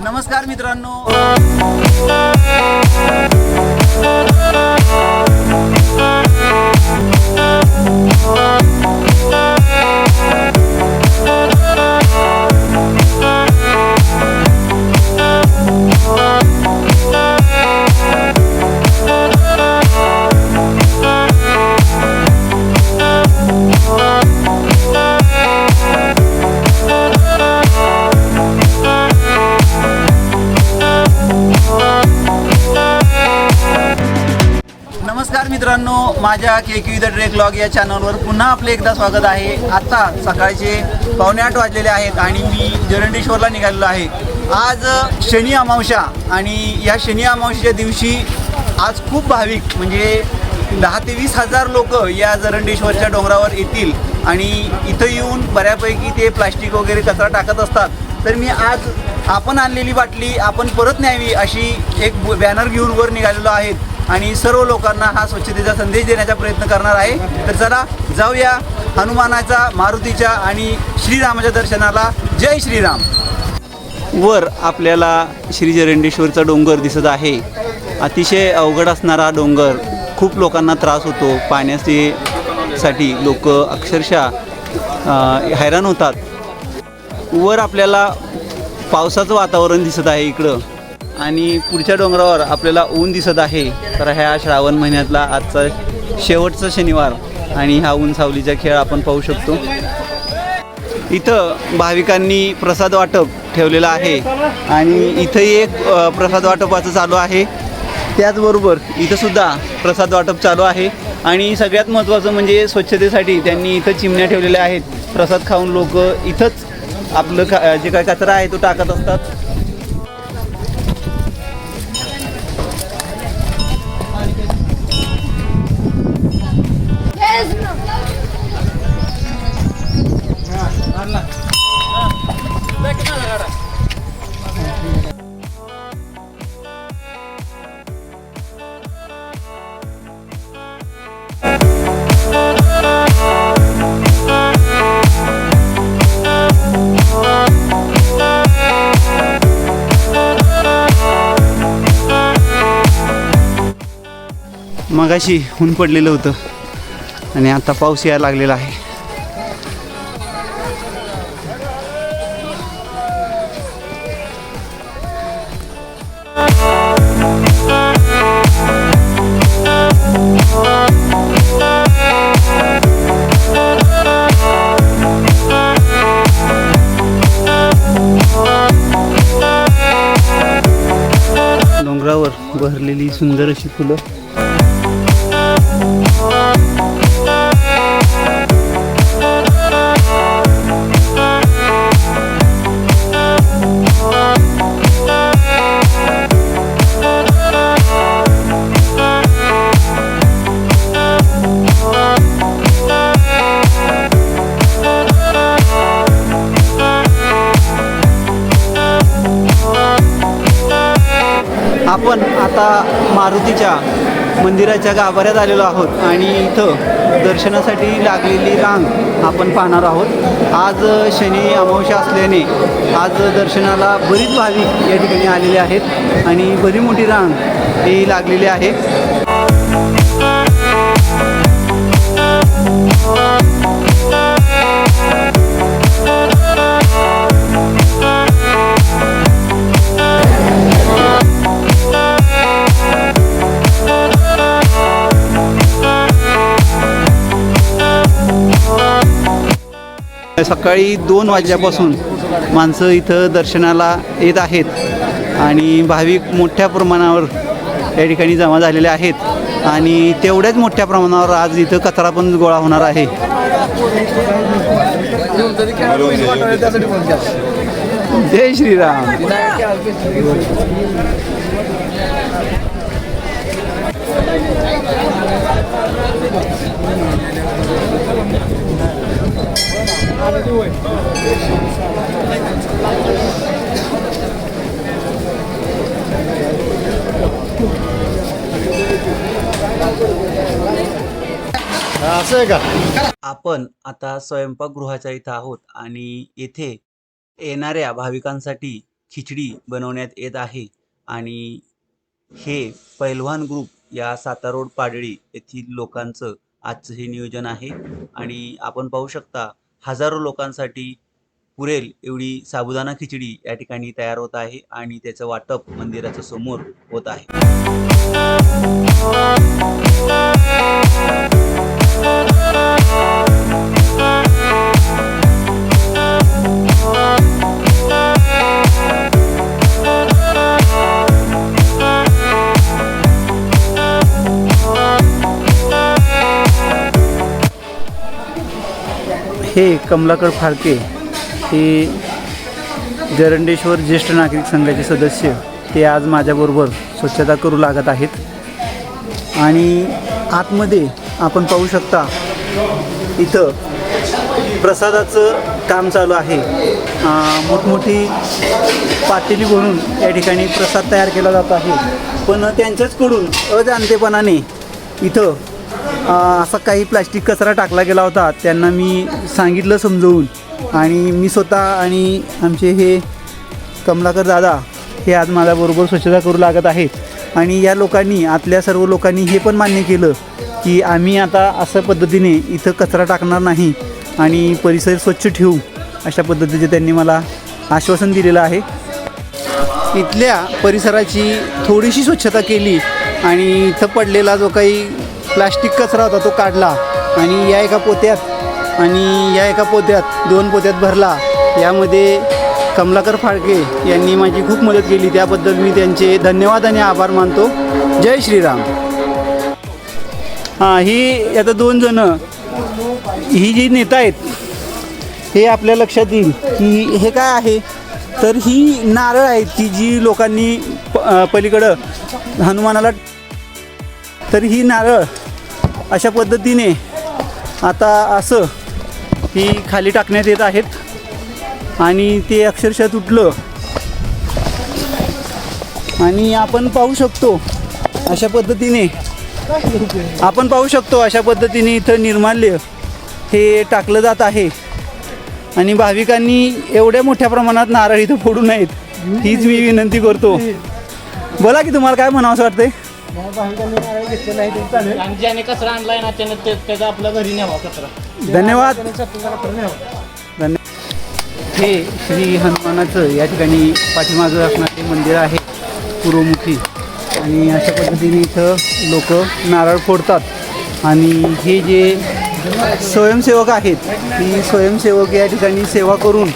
नमस्कार मित्रांनो. माझ्या K Q the trek log या चॅनलवर पुन्हा आपले एकदा स्वागत आहे. आत्ता सकाळचे पावणे आठ वाजलेले आहेत आणि मी जरंडेश्वरला निघालेलो आहे. आज शनी अमावस्या आणि या शनी अमावस्याच्या दिवशी आज खूप भाविक म्हणजे दहा ते वीस हजार लोक या जरंडेश्वरच्या डोंगरावर येतील आणि इथं येऊन बऱ्यापैकी ते प्लास्टिक वगैरे कचरा टाकत असतात. तर मी आज आपण आणलेली बाटली आपण परत न्यावी अशी एक बॅनर घेऊन वर निघालेलो आहेत. आणि सर्व लोकांना हा स्वच्छतेचा संदेश देण्याचा प्रयत्न करणार आहे. तर चला जाऊया हनुमानाचा मारुतीच्या आणि श्रीरामाच्या दर्शनाला. जय श्रीराम. वर आपल्याला श्री जरंडेश्वरचा डोंगर दिसत आहे. अतिशय अवघड असणारा डोंगर. खूप लोकांना त्रास होतो. पाण्याचे साठी लोक अक्षरशः हैराण होतात. वर आपल्याला पावसाचं वातावरण दिसत आहे इकडं. आणि पुढच्या डोंगरावर आपल्याला ऊन दिसत आहे तर ह्या श्रावण महिन्यातला आजचा शेवटचा शनिवार आणि हा ऊन सावलीचा खेळ आपण पाहू शकतो. इथं भाविकांनी प्रसाद वाटप ठेवलेलं आहे आणि इथंही एक प्रसाद वाटपाचं चालू आहे. त्याचबरोबर इथंसुद्धा प्रसाद वाटप चालू आहे आणि सगळ्यात महत्त्वाचं म्हणजे स्वच्छतेसाठी त्यांनी इथं चिमण्या ठेवलेल्या आहेत. प्रसाद खाऊन लोक इथंच आपलं खा जे काय कचरा आहे तो टाकत असतात. मगाशी ऊन पडलेलं होतं आणि आता पाऊस यायला लागलेला आहे. डोंगरावर बहरलेली सुंदर अशी फुलं. आपण आता मारुतीच्या मंदिराच्या गाभाऱ्यात आलेलो आहोत आणि इथं दर्शनासाठी लागलेली रांग आपण पाहणार आहोत. आज शनी अमावस्या असल्याने आज दर्शनाला बरीच भाविक या ठिकाणी आलेले आहेत आणि बरी मोठी रांग ही लागलेली आहे. सकाळी दोन वाजल्यापासून माणसं इथं दर्शनाला येत आहेत आणि भाविक मोठ्या प्रमाणावर या ठिकाणी जमा झालेले आहेत. आणि तेवढ्याच मोठ्या प्रमाणावर आज इथं कचरा पण गोळा होणार आहे. जय श्रीराम. असं आहे का आपण आता स्वयंपाकगृहाच्या इथं आहोत आणि येथे येणाऱ्या भाविकांसाठी खिचडी बनवण्यात येत आहे. आणि हे पैलवान ग्रुप या सातारोड पाडळी येथील लोकांचं आजचं हे नियोजन आहे. आणि आपण पाहू शकता हजारो लोकांसाठी पुरेल एवढी साबुदाणा खिचडी या ठिकाणी तयार होत आहे आणि त्याचं वाटप मंदिराच्या समोर होत आहे. हे कमलाकर फाळके हे जरंडेश्वर ज्येष्ठ नागरिक संघाचे सदस्य ते आज माझ्याबरोबर स्वच्छता करू लागत आहेत. आणि आतमध्ये आपण पाहू शकता इथं प्रसादाचं काम चालू आहे. मोठमोठी पातेली भरून या ठिकाणी प्रसाद तयार केला जात आहे. पण त्यांच्याचकडून अजाणतेपणाने इथं असा काही प्लास्टिक कचरा टाकला गेला होता. त्यांना मी सांगितलं समजवून. आणि मी स्वतः आणि आमचे हे कमलाकर दादा हे आज माझ्याबरोबर स्वच्छता करू लागत आहेत. आणि या लोकांनी आतल्या सर्व लोकांनी हे पण मान्य केलं की आम्ही आता अशा पद्धतीने इथं कचरा टाकणार नाही आणि परिसर स्वच्छ ठेवू अशा पद्धतीचे त्यांनी मला आश्वासन दिलेलं आहे. इथल्या परिसराची थोडीशी स्वच्छता केली आणि इथं पडलेला जो काही प्लास्टिक कचरा होता तो काढला आणि या एका पोत्यात आणि या एका पोत्यात दोन पोत्यात भरला. यामध्ये कमलाकर फाळके यांनी माझी खूप मदत केली. त्याबद्दल मी त्यांचे धन्यवाद आणि आभार मानतो. जय श्रीराम. हां ही आता दोन जणं ही जी नेता आहेत हे आपल्या लक्षात येईल की हे काय आहे? तर ही नारळ आहेत की जी लोकांनी प पलीकडं हनुमानाला तर ही नारळ अशा पद्धतीने आता असं ही खाली टाकण्यात येत आहेत. आणि ते अक्षरशः तुटलं. आणि आपण पाहू शकतो अशा पद्धतीने आपण पाहू शकतो अशा पद्धतीने इथं निर्माल्य हे टाकलं जात आहे. आणि भाविकांनी एवढ्या मोठ्या प्रमाणात नारळ इथं फोडू नयेत हीच मी विनंती करतो. बोला की तुम्हाला काय म्हणावं असं वाटतंय? आणि ज्याने कचरा आणलाय ना त्याने ते- त्याचा आपल्या घरी न्यावा कचरा. धन्यवाद. धन्यवाद हे श्री हनुमानाचं या ठिकाणी पाठीमागं असणारे मंदिर आहे पूर्वमुखी आणि अशा पद्धतीने इथं लोक नारळ फोडतात. आणि हे जे स्वयंसेवक आहेत ही स्वयंसेवक या ठिकाणी सेवा करून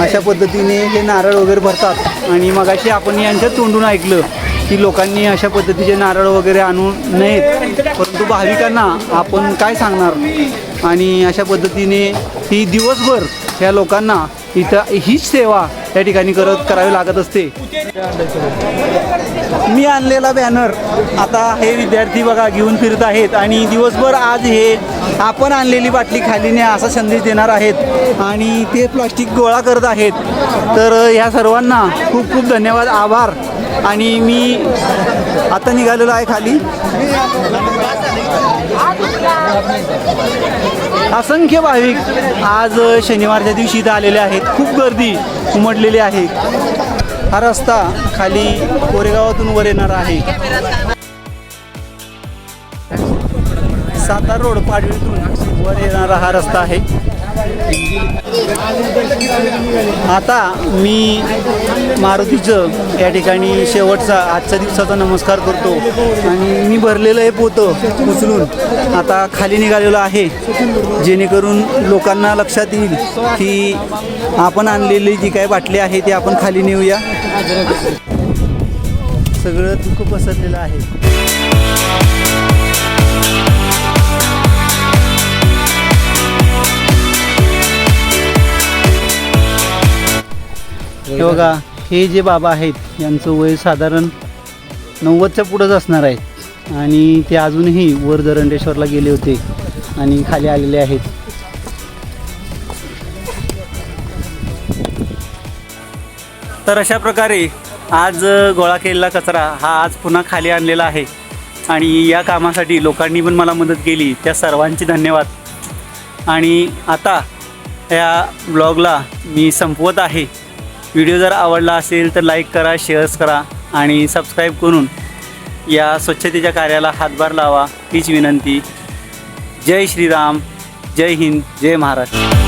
अशा पद्धतीने हे नारळ वगैरे भरतात. आणि मगाशी आपण यांच्या तोंडून ऐकलं की लोकांनी अशा पद्धतीचे नारळ वगैरे आणू नयेत. परंतु भाविकांना आपण काय सांगणार? आणि अशा पद्धतीने ही दिवसभर ह्या लोकांना इथं हीच सेवा या ठिकाणी करत करावी लागत असते. मी आणलेला बॅनर आता हे विद्यार्थी बघा घेऊन फिरत आहेत आणि दिवसभर आज हे आपण आणलेली बाटली खाली न्या असा संदेश देणार आहेत. आणि ते प्लास्टिक गोळा करत आहेत. तर ह्या सर्वांना खूप खूप धन्यवाद आभार. आणि मी आता निघालेलो आहे खाली. असंख्य भाविक आज शनिवारच्या दिवशी इथं आलेले आहेत. खूप गर्दी उमटलेली आहे. हा रस्ता खाली कोरेगावातून वर येणार आहे. सातारा रोड पाडवीतून वर येणारा हा रस्ता आहे. आता मी मारुतीचं या ठिकाणी शेवटचा आजच्या दिवसाचा नमस्कार करतो. आणि मी भरलेलं हे पोतं उचलून आता खाली निघालेलो आहे. जेणेकरून लोकांना लक्षात येईल की आपण आणलेली जी काय बाटली आहे ती आपण खाली नेऊया. सगळं दुःख पसरलेलं आहे. हे बघा हे जे बाबा आहेत यांचं वय साधारण नव्वदच्या पुढंच असणार आहे. आणि ते अजूनही वर दरंडेश्वरला गेले होते आणि खाली आलेले आहेत. तर अशा प्रकारे आज गोळा केलेला कचरा हा आज पुन्हा खाली आणलेला आहे. आणि या कामासाठी लोकांनी पण मला मदत केली. त्या सर्वांचे धन्यवाद. आणि आता या ब्लॉगला मी संपवत आहे. व्हिडिओ जर आवडला असेल तर लाईक करा शेअर्स करा आणि सबस्क्राईब करून या स्वच्छतेच्या कार्याला हातभार लावा. हीच विनंती. जय श्रीराम. जय हिंद. जय महाराष्ट्र.